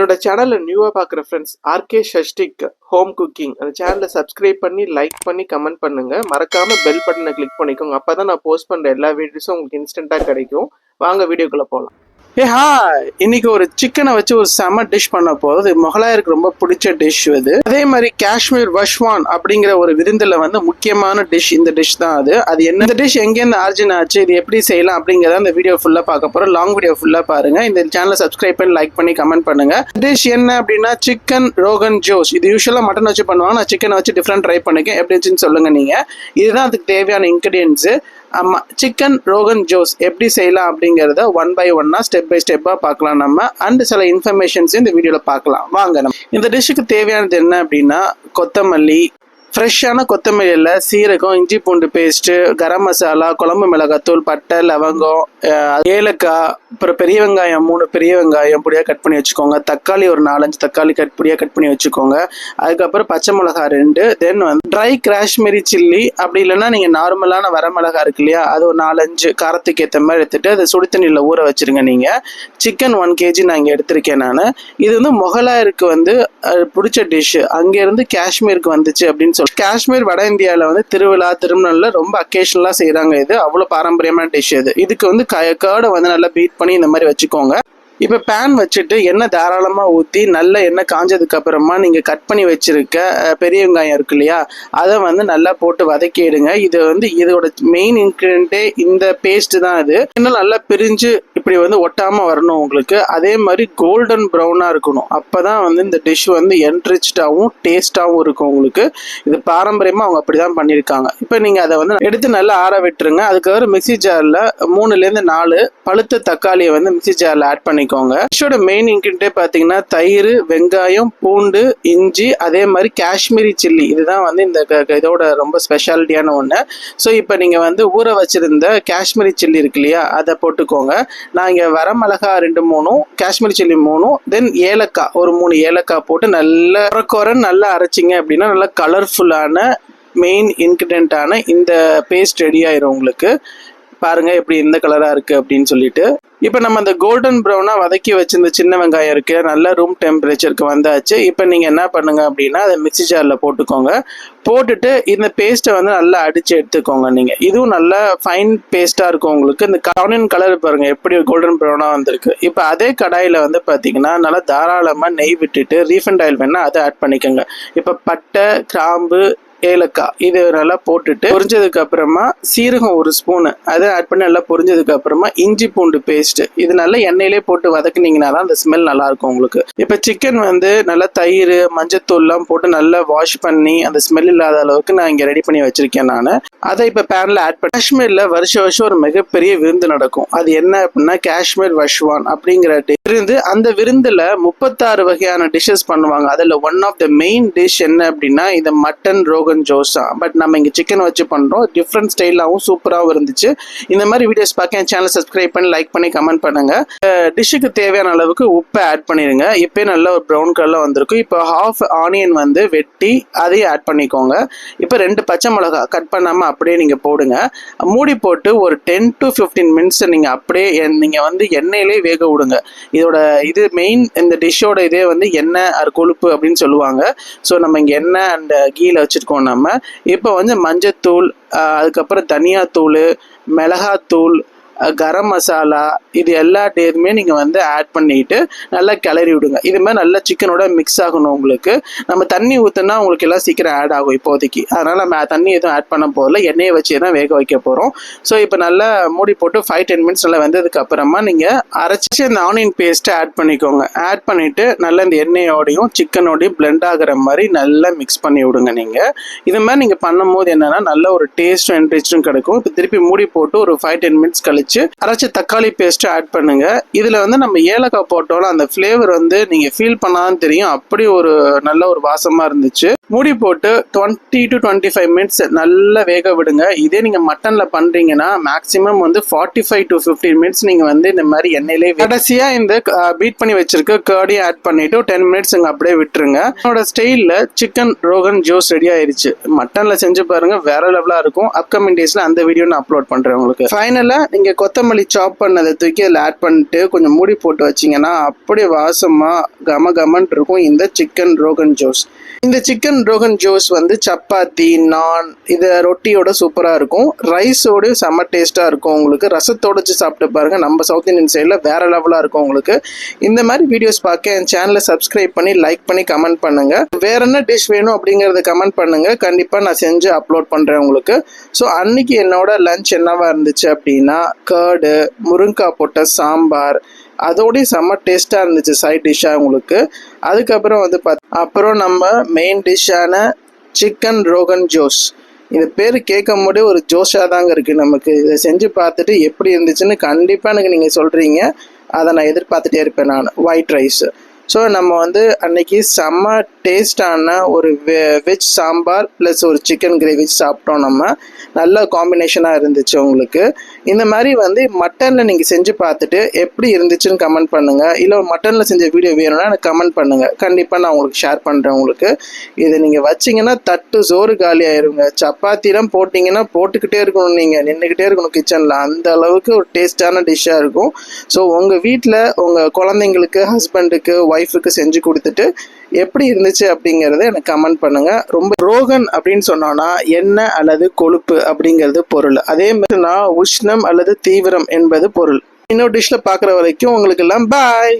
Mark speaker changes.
Speaker 1: என்னோட சேனலில் நியூவாக பார்க்குற friends R K Shashtik home cooking அந்த சேனலை சப்ஸ்கிரைப் பண்ணி லைக் பண்ணி கமெண்ட் பண்ணுங்கள் மறக்காமல் பெல் பட்டனை கிளிக் பண்ணிக்கோங்க. அப்போ தான் நான் போஸ்ட் பண்ணுற எல்லா வீடியோஸும் உங்களுக்கு இன்ஸ்டண்ட்டாக கிடைக்கும். வாங்க வீடியோக்குள்ளே போகலாம் ஏ ஹா இன்னைக்கு ஒரு சிக்கனை வச்சு ஒரு செம டிஷ் பண்ண போகுது. முகலாயருக்கு ரொம்ப பிடிச்ச டிஷ் இது. அதே மாதிரி காஷ்மீர் வஷ்வான் அப்படிங்கிற ஒரு விருந்தில் வந்து முக்கியமான டிஷ் இந்த டிஷ் தான் அது. அது என்ன? இந்த டிஷ் எங்கேருந்து ஆர்ஜின் ஆச்சு? இது எப்படி செய்யலாம் அப்படிங்கிறத அந்த வீடியோ ஃபுல்லாக பார்க்க போகிறோம் லாங் வீடியோ ஃபுல்லாக பாருங்க. இந்த சேனலை சப்ஸ்கிரைப் பண்ணி லைக் பண்ணி கமெண்ட் பண்ணுங்க. டிஷ் என்ன அப்படின்னா சிக்கன் ரோகன் ஜோஸ் இது யூஸ்வலாக மட்டன் வச்சு பண்ணுவாங்க. நான் சிக்கனை வச்சு டிஃப்ரெண்ட் ட்ரை பண்ணிக்கேன் எப்படி இருந்துச்சுன்னு சொல்லுங்க நீங்கள் இதுதான் அதுக்கு தேவையான இன்க்ரீடியன்ஸு ஆமாம் சிக்கன் ரோகன் ஜோஸ் எப்படி செய்யலாம் அப்படிங்கிறத ஒன் பை ஒன்னாக ஸ்டெப் பை ஸ்டெப்பாக பார்க்கலாம் நம்ம. அண்ட் சில இன்ஃபர்மேஷன்ஸையும் இந்த வீடியோவில் பார்க்கலாம். வாங்க நம்ம. இந்த டிஷ்ஷுக்கு தேவையானது என்ன அப்படின்னா கொத்தமல்லி ஃப்ரெஷ்ஷான கொத்தமல்லியில் சீரகம் இஞ்சி பூண்டு பேஸ்ட்டு கரம் மசாலா குழம்பு மிளகாத்தூள் பட்டை லவங்கம் ஏலக்காய் அப்புறம் பெரிய வெங்காயம் மூணு பெரிய வெங்காயம் பொடியாக கட் பண்ணி வச்சுக்கோங்க. தக்காளி ஒரு நாலஞ்சு தக்காளி கட் பொடியாக கட் பண்ணி வச்சுக்கோங்க. அதுக்கப்புறம் பச்சை மிளகா ரெண்டு. தென் வந்து ட்ரை காஷ்மீரி சில்லி அப்படி இல்லைன்னா நீங்கள் நார்மலான வரமிளகா இருக்கு இல்லையா? அது ஒரு நாலஞ்சு காரத்துக்கு ஏற்ற மாதிரி எடுத்துகிட்டு அதை சுடு தண்ணியில் ஊற வச்சிருங்க நீங்கள் சிக்கன் ஒன் கேஜி நான் இங்கே எடுத்திருக்கேன் நான். இது வந்து மொகலாயருக்கு வந்து பிடிச்ச டிஷ்ஷு அங்கேருந்து காஷ்மீருக்கு வந்துச்சு அப்படின்னு சொல்லி காஷ்மீர் வட இந்தியாவில் வந்து திருவிழா திருமணம்ல ரொம்ப அக்கேஷனலாக செய்கிறாங்க இது. அவ்வளோ பாரம்பரியமான டிஷ் இது. இதுக்கு வந்து க கேர்டை வந்து நல்லா பீட் பண்ணி இந்த மாதிரி வச்சுக்கோங்க. இப்போ பேன் வச்சுட்டு எண்ணெய் தாராளமாக ஊற்றி நல்ல எண்ணெய் காஞ்சதுக்கு அப்புறமா நீங்கள் கட் பண்ணி வச்சுருக்க பெரிய வெங்காயம் இருக்கு இல்லையா? அதை வந்து நல்லா போட்டு வதக்கிடுங்க இது வந்து இதோட மெயின் இன்க்ரீடியன்ட்டே இந்த பேஸ்ட் தான் இது இன்னும் நல்லா பிரிஞ்சு இப்படி வந்து ஒட்டாமல் வரணும் உங்களுக்கு. அதே மாதிரி கோல்டன் ப்ரௌனாக இருக்கணும். அப்போ தான் வந்து இந்த டிஷ் வந்து என்ரிச்டாகவும் டேஸ்ட்டாகவும் இருக்கும் உங்களுக்கு. இது பாரம்பரியமாக அவங்க அப்படி தான் பண்ணியிருக்காங்க. இப்போ நீங்கள் அதை வந்து எடுத்து நல்லா ஆற விட்டுருங்க. அதுக்கப்புறம் மிக்சி ஜாரில் மூணுலேருந்து நாலு பழுத்த தக்காளியை வந்து மிக்சி ஜாரில் ஆட் பண்ணிக்கோங்க ஃபிஷ்ஷோட மெயின் இன்கிரிடியே பார்த்தீங்கன்னா தயிர் வெங்காயம் பூண்டு இஞ்சி அதே மாதிரி காஷ்மீரி சில்லி. இதுதான் வந்து இந்த க- க- இதோட ரொம்ப ஸ்பெஷாலிட்டியான ஒன்று ஸோ இப்போ நீங்கள் வந்து ஊற வச்சிருந்த காஷ்மீரி சில்லி இருக்கு இல்லையா அதை போட்டுக்கோங்க. நான் இங்கே வரமிளகா ரெண்டு மூணும் காஷ்மீரி சில்லி மூணும் தென் ஏலக்காய் ஒரு மூணு ஏலக்காய் போட்டு நல்லா குறன்னு நல்லா அரைச்சிங்க அப்படின்னா நல்லா கலர்ஃபுல்லான மெயின் இன்க்ரீடியண்ட்டான இந்த பேஸ்ட் ரெடி ஆயிரும் உங்களுக்கு. பாருங்க எப்படி எந்த கலரா இருக்கு அப்படின்னு சொல்லிட்டு. இப்போ நம்ம அந்த கோல்டன் ப்ரௌனா வதக்கி வச்சிருந்த சின்ன வெங்காயம் இருக்கு நல்ல ரூம் டெம்பரேச்சருக்கு வந்தாச்சு. இப்போ நீங்க என்ன பண்ணுங்க அப்படின்னா அதை மிக்சி ஜார்ல போட்டுக்கோங்க. போட்டுட்டு இந்த பேஸ்ட்டை வந்து நல்லா அடிச்சு எடுத்துக்கோங்க நீங்க. இதுவும் நல்லா ஃபைன் பேஸ்டா இருக்கும் உங்களுக்கு. இந்த கவுனின் கலர் பாருங்க எப்படி கோல்டன் ப்ரௌனா வந்திருக்கு. இப்போ அதே கடாயில வந்து பாத்தீங்கன்னா நல்லா தாராளமா நெய் விட்டுட்டு ரீஃபண்ட் ஆயில் வேணா அதை ஆட் பண்ணிக்கோங்க. இப்போ பட்டை கிராம்பு ஏலக்காய். இது நல்லா போட்டுட்டு பொரிஞ்சதுக்கு அப்புறமா சீரகம் ஒரு ஸ்பூனு அதை ஆட் பண்ணி நல்லா பொரிஞ்சதுக்கு அப்புறமா இஞ்சி பூண்டு பேஸ்ட் இது நல்லா எண்ணெயிலே போட்டு வதக்குனீங்கன்னா தான் அந்த ஸ்மெல் நல்லா இருக்கும் உங்களுக்கு. இப்போ சிக்கன் வந்து நல்லா தயிர் மஞ்சத்தூள்லாம் போட்டு நல்லா வாஷ் பண்ணி அந்த ஸ்மெல் இல்லாத அளவுக்கு நான் இங்கே ரெடி பண்ணி வச்சிருக்கேன் நான். அதை இப்போ பேனில் ஆட் பண்ணி காஷ்மீரில் வருஷ வருஷம் ஒரு மிகப்பெரிய விருந்து நடக்கும். அது என்ன அப்படின்னா காஷ்மீர் வஷ்வான் அப்படிங்கிற விருந்து அந்த விருந்தில் முப்பத்தாறு வகையான டிஷ்ஷஸ் பண்ணுவாங்க. அதில் one of the main dish என்ன அப்படின்னா இந்த மட்டன் ரோகன் ஜோஸ் தான் பட் நம்ம இங்கே சிக்கன் வச்சு பண்ணுறோம் டிஃப்ரெண்ட் ஸ்டைலாகவும் சூப்பராகவும் இருந்துச்சு. இந்த மாதிரி வீடியோஸ் பார்க்க என் சேனல் சப்ஸ்கிரைப் பண்ணி லைக் பண்ணி கமெண்ட் பண்ணுங்க. டிஷ்ஷுக்கு தேவையான அளவுக்கு உப்பை ஆட் பண்ணிடுங்க இப்போயே நல்ல ஒரு ப்ரௌன் கலரில் வந்திருக்கும் இப்போ ஹாஃப் ஆனியன் வந்து வெட்டி அதையும் ஆட் பண்ணிக்கோங்க. இப்போ ரெண்டு பச்சை மிளகா கட் பண்ணாமல் அப்படியே நீங்கள் போடுங்க. மூடி போட்டு ஒரு டென் டு ஃபிஃப்டீன் மினிட்ஸ் நீங்கள் அப்படியே நீங்கள் வந்து எண்ணெயிலே வேக விடுங்க. இதோட இது மெயின் இந்த டிஷ்ஷோட இதே வந்து எண்ணெய் அது கொழுப்பு அப்படின்னு சொல்லுவாங்க. ஸோ நம்ம இங்கே எண்ணெய் அண்ட் கீழே வச்சுருக்கோம் நம்ம இப்போ வந்து மஞ்சத்தூள் அதுக்கப்புறம் தனியாத்தூள் மிளகாத்தூள் கரம் மசாலா இது எல்லா டேருமே நீங்கள் வந்து ஆட் பண்ணிட்டு நல்லா கிளறி விடுங்க. இது மாதிரி நல்லா சிக்கனோட மிக்ஸ் ஆகணும் உங்களுக்கு. நம்ம தண்ணி ஊற்றுனா உங்களுக்கு எல்லாம் சீக்கிரம் ஆட் ஆகும் இப்போதைக்கு. அதனால் நம்ம தண்ணி எதுவும் ஆட் பண்ண போதில் எண்ணெயை வச்சு தான் வேக வைக்க போகிறோம் ஸோ இப்போ நல்லா மூடி போட்டு ஃபைவ் டென் மினிட்ஸ் நல்லா வந்ததுக்கு அப்புறமா நீங்கள் அரைச்சி இந்த ஆனியன் பேஸ்ட்டை ஆட் பண்ணிக்கோங்க. ஆட் பண்ணிவிட்டு நல்லா இந்த எண்ணெயோடையும் சிக்கனோடையும் பிளெண்ட் ஆகிற மாதிரி நல்லா மிக்ஸ் பண்ணி விடுங்க நீங்கள் இது மாதிரி நீங்கள் பண்ணும்போது என்னென்னா நல்ல ஒரு டேஸ்ட்டும் என்ரிச்சும் கிடைக்கும். இப்போ திருப்பி மூடி போட்டு ஒரு ஃபைவ் டென் மினிட்ஸ் கழிச்சு அரைச்ச தக்காளி பேஸ்ட் ஆட் பண்ணுங்க. இதுல வந்து நம்ம ஏலக்காய் போட்டோம்னா அந்த ஃப்ளேவர் வந்து நீங்க ஃபீல் பண்ணாதான் தெரியும். அப்படி ஒரு நல்ல ஒரு வாசமா இருந்துச்சு. மூடி போட்டு twenty to twenty five minutes நல்லா வேக விடுங்க. இதே நீங்க மட்டன்ல பண்றீங்கன்னா மேக்ஸிமம் வந்து forty five to fifteen minutes நீங்க வந்து இந்த மாதிரி எண்ணெயிலே கடைசியாக கடைசியா இந்த பீட் பண்ணி வச்சிருக்க கேர்டையும் ஆட் பண்ணிட்டு டென் மினிட்ஸ் இங்க அப்படியே விட்டுருங்க. என்னோட ஸ்டைல்ல சிக்கன் ரோகன் ஜூஸ் ரெடி ஆயிருச்சு. மட்டன்ல செஞ்சு பாருங்க வேற லெவலா இருக்கும். அப்கமிங் டேஸ்ல அந்த வீடியோ நான் அப்லோட் பண்றேன் உங்களுக்கு. ஃபைனலா நீங்க கொத்தமல்லி சாப் பண்ணதை தூக்கி அதில் ஆட் பண்ணிட்டு கொஞ்சம் மூடி போட்டு வச்சிங்கன்னா அப்படியே வாசமாக கம கமன் இருக்கும். இந்த சிக்கன் ரோகன் ஜோஸ் இந்த சிக்கன் ரோகன் ஜோஸ் வந்து சப்பாத்தி நான் இது ரொட்டியோட சூப்பராக இருக்கும். ரைஸோடய செம்ம டேஸ்ட்டாக இருக்கும் உங்களுக்கு. ரசத்தோட வச்சு சாப்பிட்டு பாருங்கள் நம்ம சவுத் இந்தியன் சைடில் வேறு லெவலாக இருக்கும் உங்களுக்கு. இந்த மாதிரி வீடியோஸ் பார்க்க என் சேனலை சப்ஸ்கிரைப் பண்ணி லைக் பண்ணி கமெண்ட் பண்ணுங்கள் வேற என்ன டிஷ் வேணும் அப்படிங்கிறத கமெண்ட் பண்ணுங்கள் கண்டிப்பாக நான் செஞ்சு அப்லோட் பண்ணுறேன் உங்களுக்கு. ஸோ அன்னைக்கு என்னோட லஞ்ச் என்னவா இருந்துச்சு அப்படின்னா கேர்டு முருங்காய் போட்ட சாம்பார் அதோடய செம்ம டேஸ்ட்டாக இருந்துச்சு சைட் டிஷ்ஷாக உங்களுக்கு. அதுக்கப்புறம் வந்து பார்த்து அப்புறம் நம்ம மெயின் டிஷ்ஷான சிக்கன் ரோகன் ஜோஸ் இந்த பேர் கேட்கும் போதே ஒரு ஜோஷாக தாங்க இருக்குது நமக்கு. இதை செஞ்சு பார்த்துட்டு எப்படி இருந்துச்சுன்னு கண்டிப்பாக எனக்கு நீங்கள் சொல்கிறீங்க அதை நான் எதிர்பார்த்துட்டே இருப்பேன் நான். ஒயிட் ரைஸ் ஸோ நம்ம வந்து அன்னைக்கு செம்ம டேஸ்டான ஒரு வெஜ் சாம்பார் ப்ளஸ் ஒரு சிக்கன் கிரேவி சாப்பிட்டோம் நம்ம. நல்ல காம்பினேஷனாக இருந்துச்சு உங்களுக்கு. இந்த மாதிரி வந்து மட்டனில் நீங்கள் செஞ்சு பார்த்துட்டு எப்படி இருந்துச்சுன்னு கமெண்ட் பண்ணுங்கள் இல்லை மட்டனில் செஞ்ச வீடியோ வேணும்னா எனக்கு கமெண்ட் பண்ணுங்கள் கண்டிப்பாக நான் உங்களுக்கு ஷேர் பண்ணுறேன் உங்களுக்கு. இதை நீங்கள் வச்சிங்கன்னா தட்டு சோறு காலி ஆயிருங்க. சப்பாத்திலாம் போட்டிங்கன்னா போட்டுக்கிட்டே இருக்கணும் நீங்கள் நின்றுக்கிட்டே இருக்கணும் கிச்சனில் அந்த அளவுக்கு ஒரு டேஸ்டான டிஷ்ஷாக இருக்கும். ஸோ உங்கள் வீட்டில் உங்கள் குழந்தைங்களுக்கு ஹஸ்பண்டுக்கு ஒய்ஃபுக்கு செஞ்சு கொடுத்துட்டு எப்படி இருந்துச்சு அப்படிங்கிறத எனக்கு கமெண்ட் பண்ணுங்க. ரொம்ப ரோகன் அப்படின்னு சொன்னோன்னா எண்ணெய் அல்லது கொழுப்பு அப்படிங்கிறது பொருள். அதே மாதிரி நான் உஷ்ணம் அல்லது தீவிரம் என்பது பொருள். இன்னொரு டிஷ்ல பார்க்குற வரைக்கும் உங்களுக்கு எல்லாம் பாய்